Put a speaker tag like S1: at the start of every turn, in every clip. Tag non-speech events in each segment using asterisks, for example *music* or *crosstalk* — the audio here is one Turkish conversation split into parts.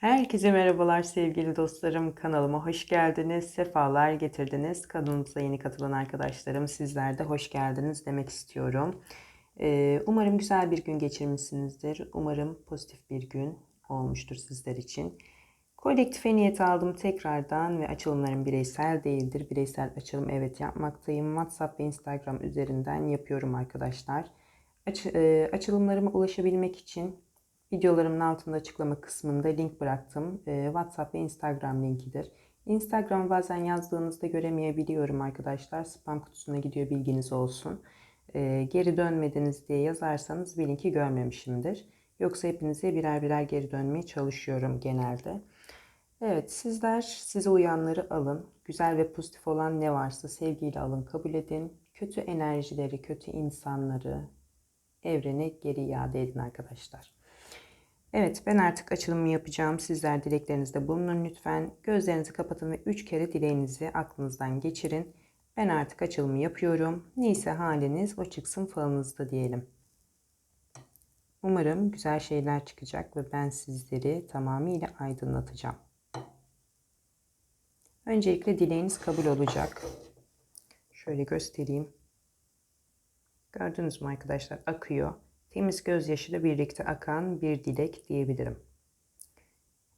S1: Herkese merhabalar sevgili dostlarım. Kanalıma hoş geldiniz. Sefalar getirdiniz. Kanalımıza yeni katılan arkadaşlarım sizler de hoş geldiniz demek istiyorum. Ee, umarım güzel bir gün geçirmişsinizdir. Umarım pozitif bir gün olmuştur sizler için. Kolektife niyet aldım tekrardan ve açılımlarım bireysel değildir. Bireysel açılım evet yapmaktayım. WhatsApp ve Instagram üzerinden yapıyorum arkadaşlar. Aç, e, açılımlarıma ulaşabilmek için Videolarımın altında açıklama kısmında link bıraktım. Ee, WhatsApp ve Instagram linkidir. Instagram bazen yazdığınızda göremeyebiliyorum arkadaşlar. Spam kutusuna gidiyor bilginiz olsun. Ee, geri dönmediniz diye yazarsanız bir linki görmemişimdir. Yoksa hepinize birer birer geri dönmeye çalışıyorum genelde. Evet sizler size uyanları alın. Güzel ve pozitif olan ne varsa sevgiyle alın kabul edin. Kötü enerjileri, kötü insanları evrene geri iade edin arkadaşlar. Evet ben artık açılımı yapacağım. Sizler dileklerinizde bulunun lütfen. Gözlerinizi kapatın ve 3 kere dileğinizi aklınızdan geçirin. Ben artık açılımı yapıyorum. Neyse haliniz o çıksın falınızda diyelim. Umarım güzel şeyler çıkacak ve ben sizleri tamamıyla aydınlatacağım. Öncelikle dileğiniz kabul olacak. Şöyle göstereyim. Gördünüz mü arkadaşlar akıyor temiz gözyaşıyla birlikte akan bir dilek diyebilirim.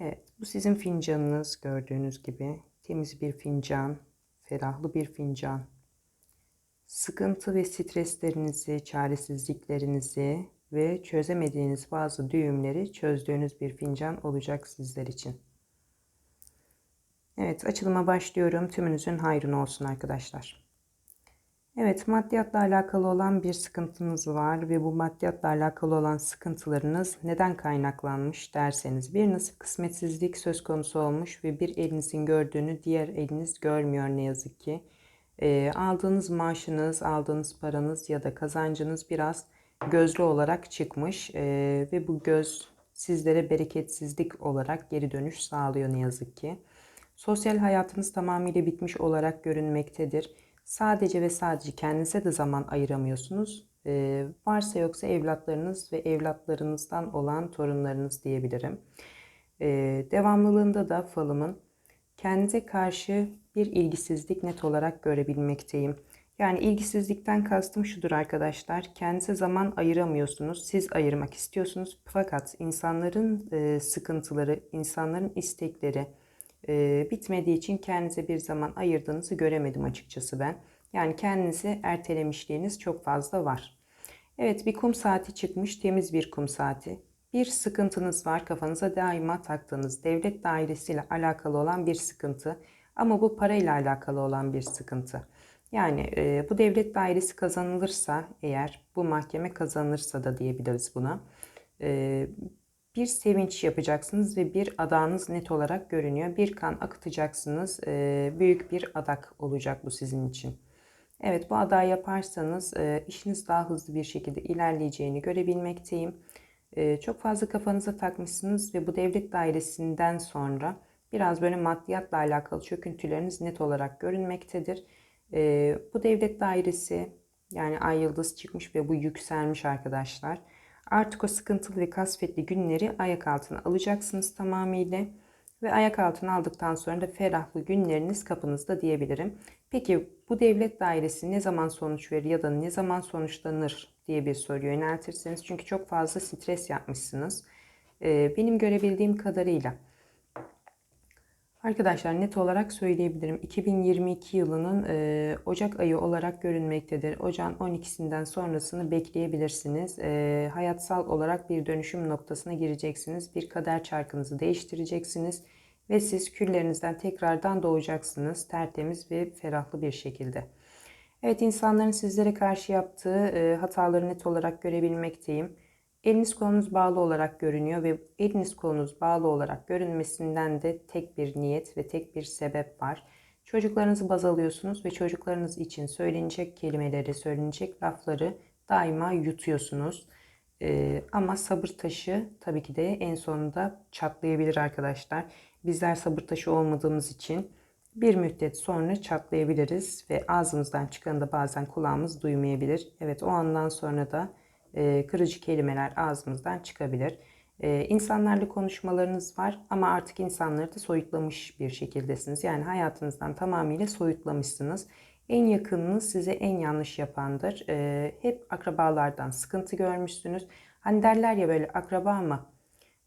S1: Evet, bu sizin fincanınız gördüğünüz gibi. Temiz bir fincan, ferahlı bir fincan. Sıkıntı ve streslerinizi, çaresizliklerinizi ve çözemediğiniz bazı düğümleri çözdüğünüz bir fincan olacak sizler için. Evet, açılıma başlıyorum. Tümünüzün hayrına olsun arkadaşlar. Evet, maddiyatla alakalı olan bir sıkıntınız var ve bu maddiyatla alakalı olan sıkıntılarınız neden kaynaklanmış derseniz bir nasıl kısmetsizlik söz konusu olmuş ve bir elinizin gördüğünü diğer eliniz görmüyor ne yazık ki. E, aldığınız maaşınız, aldığınız paranız ya da kazancınız biraz gözlü olarak çıkmış e, ve bu göz sizlere bereketsizlik olarak geri dönüş sağlıyor ne yazık ki. Sosyal hayatınız tamamıyla bitmiş olarak görünmektedir sadece ve sadece kendinize de zaman ayıramıyorsunuz. Ee, varsa yoksa evlatlarınız ve evlatlarınızdan olan torunlarınız diyebilirim. Ee, devamlılığında da falımın kendinize karşı bir ilgisizlik net olarak görebilmekteyim. Yani ilgisizlikten kastım şudur arkadaşlar. Kendinize zaman ayıramıyorsunuz. Siz ayırmak istiyorsunuz. Fakat insanların e, sıkıntıları, insanların istekleri, e, bitmediği için kendinize bir zaman ayırdığınızı göremedim açıkçası ben. Yani kendinizi ertelemişliğiniz çok fazla var. Evet bir kum saati çıkmış temiz bir kum saati. Bir sıkıntınız var kafanıza daima taktığınız devlet dairesiyle alakalı olan bir sıkıntı. Ama bu parayla alakalı olan bir sıkıntı. Yani e, bu devlet dairesi kazanılırsa eğer bu mahkeme kazanırsa da diyebiliriz buna. E, bir sevinç yapacaksınız ve bir adağınız net olarak görünüyor. Bir kan akıtacaksınız. E, büyük bir adak olacak bu sizin için. Evet bu adayı yaparsanız e, işiniz daha hızlı bir şekilde ilerleyeceğini görebilmekteyim. E, çok fazla kafanıza takmışsınız ve bu devlet dairesinden sonra biraz böyle maddiyatla alakalı çöküntüleriniz net olarak görünmektedir. Bu devlet dairesi yani ay yıldız çıkmış ve bu yükselmiş arkadaşlar. Artık o sıkıntılı ve kasvetli günleri ayak altına alacaksınız tamamıyla. Ve ayak altına aldıktan sonra da ferahlı günleriniz kapınızda diyebilirim. Peki bu devlet dairesi ne zaman sonuç verir ya da ne zaman sonuçlanır diye bir soruyu yöneltirseniz. Çünkü çok fazla stres yapmışsınız. Benim görebildiğim kadarıyla Arkadaşlar net olarak söyleyebilirim. 2022 yılının e, Ocak ayı olarak görünmektedir. Ocağın 12'sinden sonrasını bekleyebilirsiniz. E, hayatsal olarak bir dönüşüm noktasına gireceksiniz. Bir kader çarkınızı değiştireceksiniz. Ve siz küllerinizden tekrardan doğacaksınız. Tertemiz ve ferahlı bir şekilde. Evet insanların sizlere karşı yaptığı e, hataları net olarak görebilmekteyim. Eliniz kolunuz bağlı olarak görünüyor ve eliniz kolunuz bağlı olarak görünmesinden de tek bir niyet ve tek bir sebep var. Çocuklarınızı baz alıyorsunuz ve çocuklarınız için söylenecek kelimeleri, söylenecek lafları daima yutuyorsunuz. Ee, ama sabır taşı tabii ki de en sonunda çatlayabilir arkadaşlar. Bizler sabır taşı olmadığımız için bir müddet sonra çatlayabiliriz ve ağzımızdan çıkanı da bazen kulağımız duymayabilir. Evet o andan sonra da e, kırıcı kelimeler ağzımızdan çıkabilir. Ee, insanlarla konuşmalarınız var ama artık insanları da soyutlamış bir şekildesiniz. Yani hayatınızdan tamamıyla soyutlamışsınız. En yakınınız size en yanlış yapandır. Ee, hep akrabalardan sıkıntı görmüşsünüz. Hani derler ya böyle akraba mı?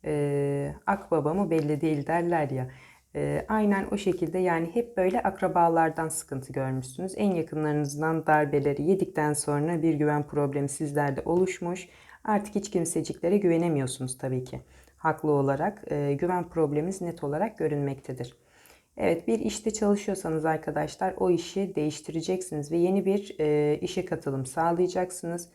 S1: Ee, akbaba mı belli değil derler ya. Ee, aynen o şekilde yani hep böyle akrabalardan sıkıntı görmüşsünüz. En yakınlarınızdan darbeleri yedikten sonra bir güven problemi sizlerde oluşmuş. Artık hiç kimseciklere güvenemiyorsunuz tabii ki. Haklı olarak e, güven probleminiz net olarak görünmektedir. Evet bir işte çalışıyorsanız arkadaşlar o işi değiştireceksiniz ve yeni bir e, işe katılım sağlayacaksınız.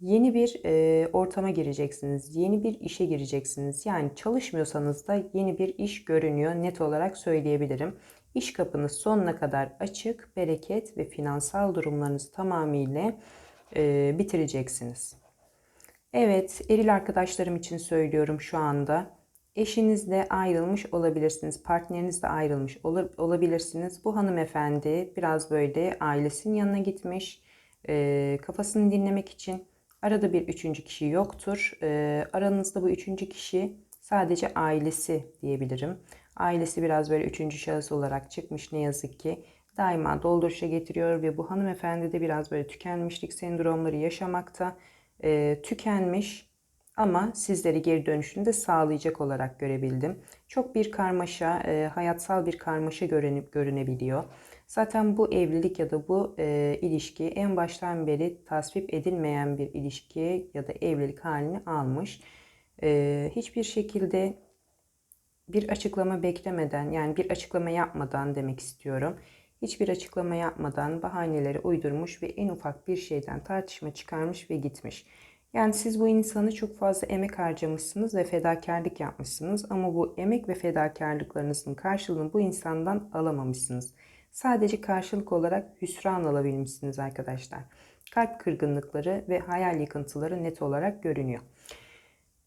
S1: Yeni bir e, ortama gireceksiniz. Yeni bir işe gireceksiniz. Yani çalışmıyorsanız da yeni bir iş görünüyor. Net olarak söyleyebilirim. İş kapınız sonuna kadar açık, bereket ve finansal durumlarınızı tamamıyla e, bitireceksiniz. Evet, eril arkadaşlarım için söylüyorum şu anda. Eşinizle ayrılmış olabilirsiniz, partnerinizle ayrılmış olabilirsiniz. Bu hanımefendi biraz böyle ailesinin yanına gitmiş, e, kafasını dinlemek için. Arada bir üçüncü kişi yoktur. E, aranızda bu üçüncü kişi sadece ailesi diyebilirim. Ailesi biraz böyle üçüncü şahıs olarak çıkmış ne yazık ki. Daima dolduruşa getiriyor ve bu hanımefendi de biraz böyle tükenmişlik sendromları yaşamakta e, tükenmiş ama sizleri geri dönüşünü de sağlayacak olarak görebildim. Çok bir karmaşa, e, hayatsal bir karmaşa görünüp görünebiliyor. Zaten bu evlilik ya da bu e, ilişki en baştan beri tasvip edilmeyen bir ilişki ya da evlilik halini almış. E, hiçbir şekilde bir açıklama beklemeden yani bir açıklama yapmadan demek istiyorum hiçbir açıklama yapmadan bahaneleri uydurmuş ve en ufak bir şeyden tartışma çıkarmış ve gitmiş. Yani siz bu insanı çok fazla emek harcamışsınız ve fedakarlık yapmışsınız ama bu emek ve fedakarlıklarınızın karşılığını bu insandan alamamışsınız. Sadece karşılık olarak hüsran alabilmişsiniz arkadaşlar. Kalp kırgınlıkları ve hayal yıkıntıları net olarak görünüyor.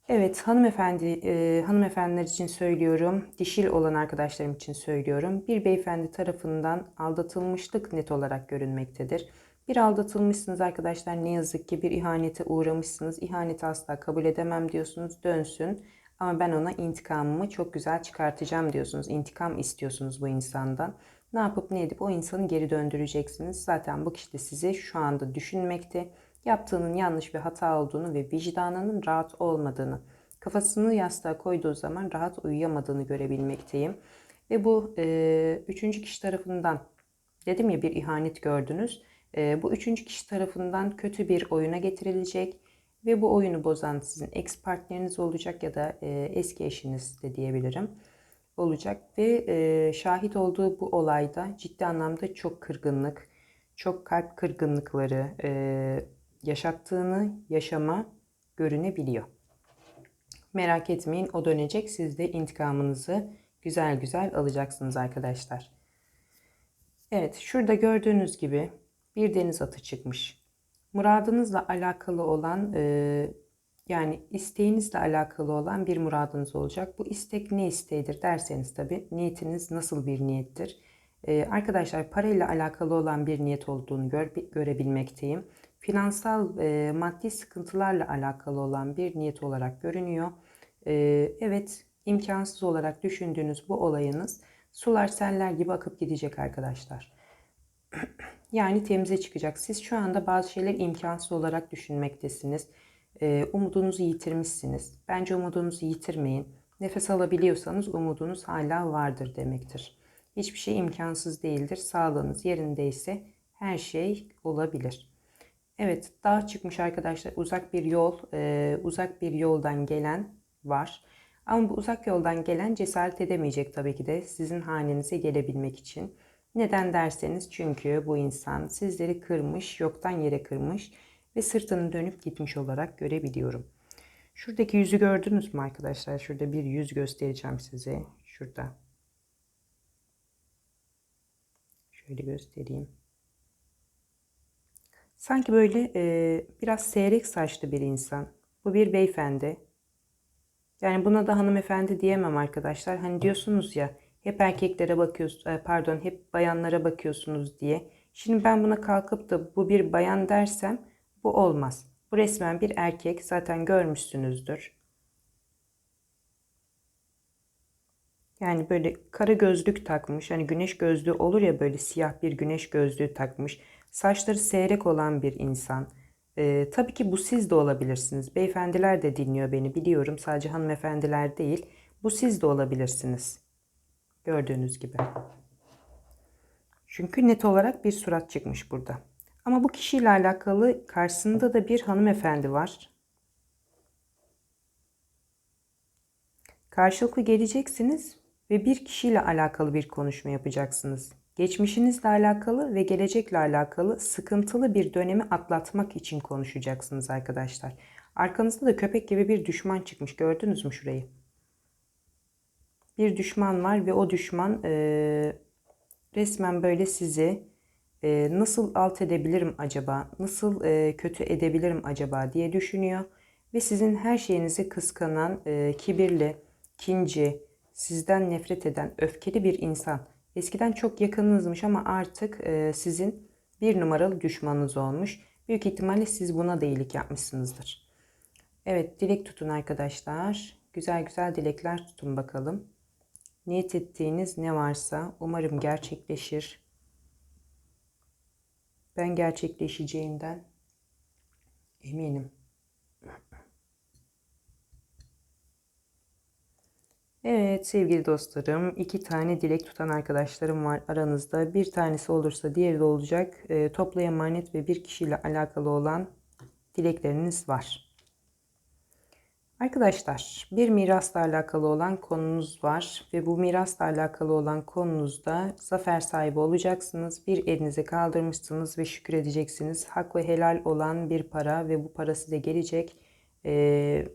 S1: Evet hanımefendi e, hanımefendiler için söylüyorum. Dişil olan arkadaşlarım için söylüyorum. Bir beyefendi tarafından aldatılmışlık net olarak görünmektedir. Bir aldatılmışsınız arkadaşlar ne yazık ki bir ihanete uğramışsınız. İhaneti asla kabul edemem diyorsunuz dönsün. Ama ben ona intikamımı çok güzel çıkartacağım diyorsunuz. İntikam istiyorsunuz bu insandan. Ne yapıp ne edip o insanı geri döndüreceksiniz. Zaten bu kişi de sizi şu anda düşünmekte yaptığının yanlış bir hata olduğunu ve vicdanının rahat olmadığını, kafasını yastığa koyduğu zaman rahat uyuyamadığını görebilmekteyim. Ve bu e, üçüncü kişi tarafından, dedim ya bir ihanet gördünüz. E, bu üçüncü kişi tarafından kötü bir oyuna getirilecek ve bu oyunu bozan sizin ex partneriniz olacak ya da e, eski eşiniz de diyebilirim olacak ve e, şahit olduğu bu olayda ciddi anlamda çok kırgınlık, çok kalp kırgınlıkları, e, yaşattığını yaşama görünebiliyor. Merak etmeyin o dönecek. Siz de intikamınızı güzel güzel alacaksınız arkadaşlar. Evet şurada gördüğünüz gibi bir deniz atı çıkmış. Muradınızla alakalı olan e, yani isteğinizle alakalı olan bir muradınız olacak. Bu istek ne isteğidir derseniz tabi niyetiniz nasıl bir niyettir? Ee, arkadaşlar parayla alakalı olan bir niyet olduğunu gör, görebilmekteyim finansal e, maddi sıkıntılarla alakalı olan bir niyet olarak görünüyor. E, evet imkansız olarak düşündüğünüz bu olayınız sular seller gibi akıp gidecek arkadaşlar. *clears throat* yani temize çıkacak. Siz şu anda bazı şeyler imkansız olarak düşünmektesiniz. E, umudunuzu yitirmişsiniz. Bence umudunuzu yitirmeyin. Nefes alabiliyorsanız umudunuz hala vardır demektir. Hiçbir şey imkansız değildir. Sağlığınız yerindeyse her şey olabilir. Evet dağ çıkmış arkadaşlar uzak bir yol e, uzak bir yoldan gelen var. Ama bu uzak yoldan gelen cesaret edemeyecek tabii ki de sizin hanenize gelebilmek için. Neden derseniz çünkü bu insan sizleri kırmış, yoktan yere kırmış ve sırtını dönüp gitmiş olarak görebiliyorum. Şuradaki yüzü gördünüz mü arkadaşlar? Şurada bir yüz göstereceğim size. Şurada. Şöyle göstereyim. Sanki böyle e, biraz seyrek saçlı bir insan. Bu bir beyefendi. Yani buna da hanımefendi diyemem arkadaşlar. Hani diyorsunuz ya hep erkeklere bakıyorsunuz, e, pardon hep bayanlara bakıyorsunuz diye. Şimdi ben buna kalkıp da bu bir bayan dersem bu olmaz. Bu resmen bir erkek zaten görmüşsünüzdür. Yani böyle kara gözlük takmış. Hani güneş gözlüğü olur ya böyle siyah bir güneş gözlüğü takmış. Saçları seyrek olan bir insan. Ee, tabii ki bu siz de olabilirsiniz. Beyefendiler de dinliyor beni biliyorum. Sadece hanımefendiler değil. Bu siz de olabilirsiniz. Gördüğünüz gibi. Çünkü net olarak bir surat çıkmış burada. Ama bu kişiyle alakalı karşısında da bir hanımefendi var. Karşılıklı geleceksiniz ve bir kişiyle alakalı bir konuşma yapacaksınız. Geçmişinizle alakalı ve gelecekle alakalı sıkıntılı bir dönemi atlatmak için konuşacaksınız arkadaşlar. Arkanızda da köpek gibi bir düşman çıkmış. Gördünüz mü şurayı? Bir düşman var ve o düşman e, resmen böyle sizi e, nasıl alt edebilirim acaba, nasıl e, kötü edebilirim acaba diye düşünüyor. Ve sizin her şeyinizi kıskanan, e, kibirli, kinci, sizden nefret eden, öfkeli bir insan. Eskiden çok yakınınızmış ama artık e, sizin bir numaralı düşmanınız olmuş. Büyük ihtimalle siz buna da iyilik yapmışsınızdır. Evet dilek tutun arkadaşlar. Güzel güzel dilekler tutun bakalım. Niyet ettiğiniz ne varsa umarım gerçekleşir. Ben gerçekleşeceğinden eminim. Evet sevgili dostlarım iki tane dilek tutan arkadaşlarım var aranızda. Bir tanesi olursa diğeri de olacak. E, toplu emanet ve bir kişiyle alakalı olan dilekleriniz var. Arkadaşlar bir mirasla alakalı olan konunuz var ve bu mirasla alakalı olan konunuzda zafer sahibi olacaksınız. Bir elinize kaldırmışsınız ve şükür edeceksiniz. Hak ve helal olan bir para ve bu para size gelecek. Ee,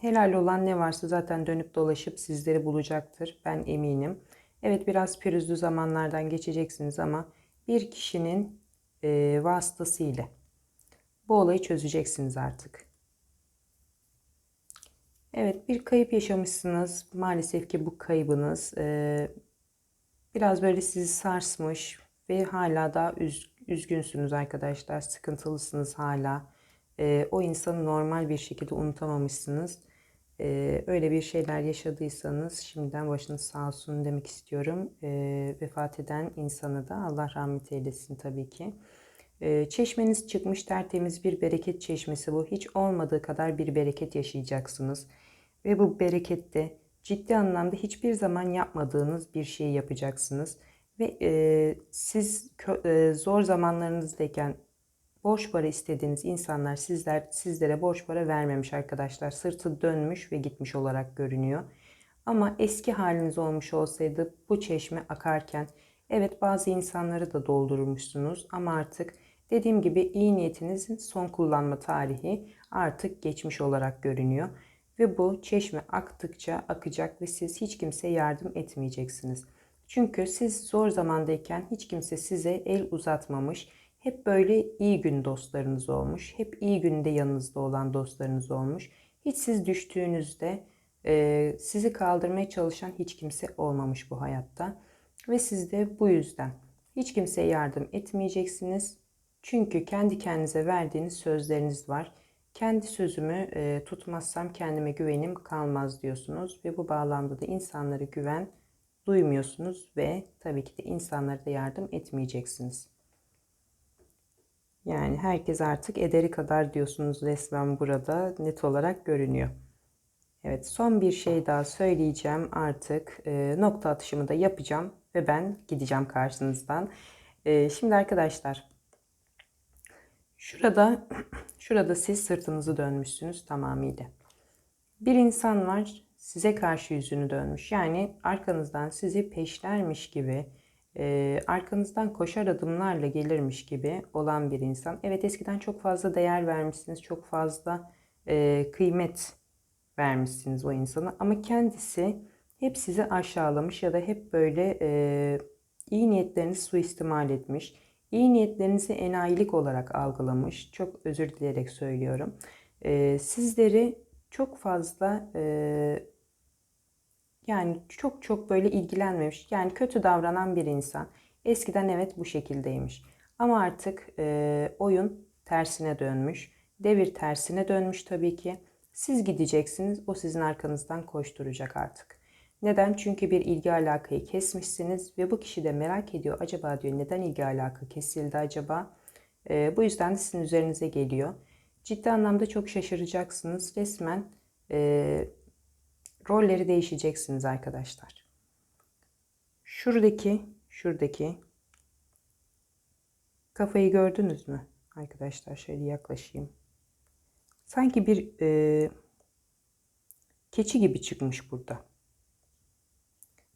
S1: helal olan ne varsa zaten dönüp dolaşıp sizleri bulacaktır. Ben eminim. Evet biraz pürüzlü zamanlardan geçeceksiniz ama bir kişinin e, vasıtasıyla bu olayı çözeceksiniz artık. Evet bir kayıp yaşamışsınız. Maalesef ki bu kaybınız e, biraz böyle sizi sarsmış ve hala da üz, üzgünsünüz arkadaşlar. Sıkıntılısınız hala. E, o insanı normal bir şekilde unutamamışsınız. E, öyle bir şeyler yaşadıysanız şimdiden başınız sağ olsun demek istiyorum. E, vefat eden insanı da Allah rahmet eylesin tabii ki. Ee, çeşmeniz çıkmış tertemiz bir bereket çeşmesi bu. Hiç olmadığı kadar bir bereket yaşayacaksınız. Ve bu berekette ciddi anlamda hiçbir zaman yapmadığınız bir şeyi yapacaksınız. Ve e, siz e, zor zamanlarınızdayken borç para istediğiniz insanlar sizler sizlere borç para vermemiş arkadaşlar. Sırtı dönmüş ve gitmiş olarak görünüyor. Ama eski haliniz olmuş olsaydı bu çeşme akarken evet bazı insanları da doldurmuşsunuz ama artık Dediğim gibi iyi niyetinizin son kullanma tarihi artık geçmiş olarak görünüyor. Ve bu çeşme aktıkça akacak ve siz hiç kimseye yardım etmeyeceksiniz. Çünkü siz zor zamandayken hiç kimse size el uzatmamış. Hep böyle iyi gün dostlarınız olmuş. Hep iyi günde yanınızda olan dostlarınız olmuş. Hiç siz düştüğünüzde e, sizi kaldırmaya çalışan hiç kimse olmamış bu hayatta. Ve siz de bu yüzden hiç kimseye yardım etmeyeceksiniz. Çünkü kendi kendinize verdiğiniz sözleriniz var. Kendi sözümü e, tutmazsam kendime güvenim kalmaz diyorsunuz ve bu bağlamda da insanlara güven duymuyorsunuz ve tabii ki de insanlara da yardım etmeyeceksiniz. Yani herkes artık ederi kadar diyorsunuz resmen burada net olarak görünüyor. Evet son bir şey daha söyleyeceğim artık e, nokta atışımı da yapacağım ve ben gideceğim karşınızdan. E, şimdi arkadaşlar Şurada *clears throat* şurada siz sırtınızı dönmüşsünüz tamamıyla. Bir insan var size karşı yüzünü dönmüş. Yani arkanızdan sizi peşlermiş gibi, e, arkanızdan koşar adımlarla gelirmiş gibi olan bir insan. Evet eskiden çok fazla değer vermişsiniz, çok fazla e, kıymet vermişsiniz o insana. Ama kendisi hep sizi aşağılamış ya da hep böyle e, iyi niyetlerinizi suistimal etmiş İyi niyetlerinizi enayilik olarak algılamış. Çok özür dileyerek söylüyorum. Ee, sizleri çok fazla e, yani çok çok böyle ilgilenmemiş. Yani kötü davranan bir insan. Eskiden evet bu şekildeymiş. Ama artık e, oyun tersine dönmüş. Devir tersine dönmüş tabii ki. Siz gideceksiniz. O sizin arkanızdan koşturacak artık. Neden? Çünkü bir ilgi alakayı kesmişsiniz ve bu kişi de merak ediyor. Acaba diyor neden ilgi alaka kesildi acaba? Ee, bu yüzden de sizin üzerinize geliyor. Ciddi anlamda çok şaşıracaksınız. Resmen e, rolleri değişeceksiniz arkadaşlar. Şuradaki, şuradaki kafayı gördünüz mü? Arkadaşlar şöyle yaklaşayım. Sanki bir e, keçi gibi çıkmış burada.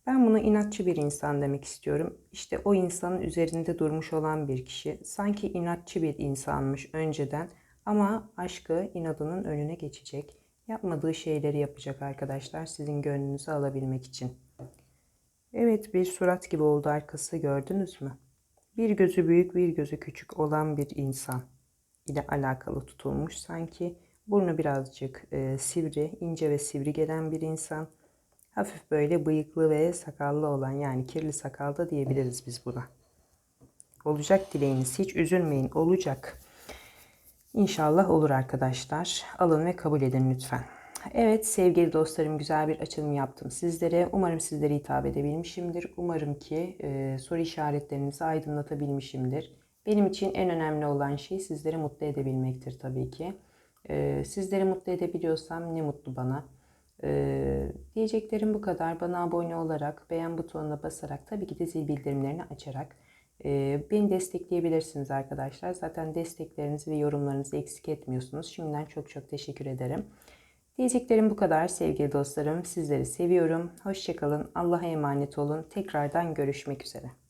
S1: Ben buna inatçı bir insan demek istiyorum. İşte o insanın üzerinde durmuş olan bir kişi. Sanki inatçı bir insanmış önceden ama aşkı inadının önüne geçecek. Yapmadığı şeyleri yapacak arkadaşlar sizin gönlünüzü alabilmek için. Evet bir surat gibi oldu arkası gördünüz mü? Bir gözü büyük bir gözü küçük olan bir insan ile alakalı tutulmuş sanki. Burnu birazcık e, sivri, ince ve sivri gelen bir insan. Hafif böyle bıyıklı ve sakallı olan yani kirli sakalda diyebiliriz biz buna. Olacak dileğiniz hiç üzülmeyin olacak. İnşallah olur arkadaşlar. Alın ve kabul edin lütfen. Evet sevgili dostlarım güzel bir açılım yaptım sizlere. Umarım sizlere hitap edebilmişimdir. Umarım ki e, soru işaretlerinizi aydınlatabilmişimdir. Benim için en önemli olan şey sizleri mutlu edebilmektir tabii ki. E, sizleri mutlu edebiliyorsam ne mutlu bana. E, diyeceklerim bu kadar. Bana abone olarak, beğen butonuna basarak, tabii ki de zil bildirimlerini açarak e, beni destekleyebilirsiniz arkadaşlar. Zaten desteklerinizi ve yorumlarınızı eksik etmiyorsunuz. Şimdiden çok çok teşekkür ederim. Diyeceklerim bu kadar sevgili dostlarım. Sizleri seviyorum. Hoşçakalın. Allah'a emanet olun. Tekrardan görüşmek üzere.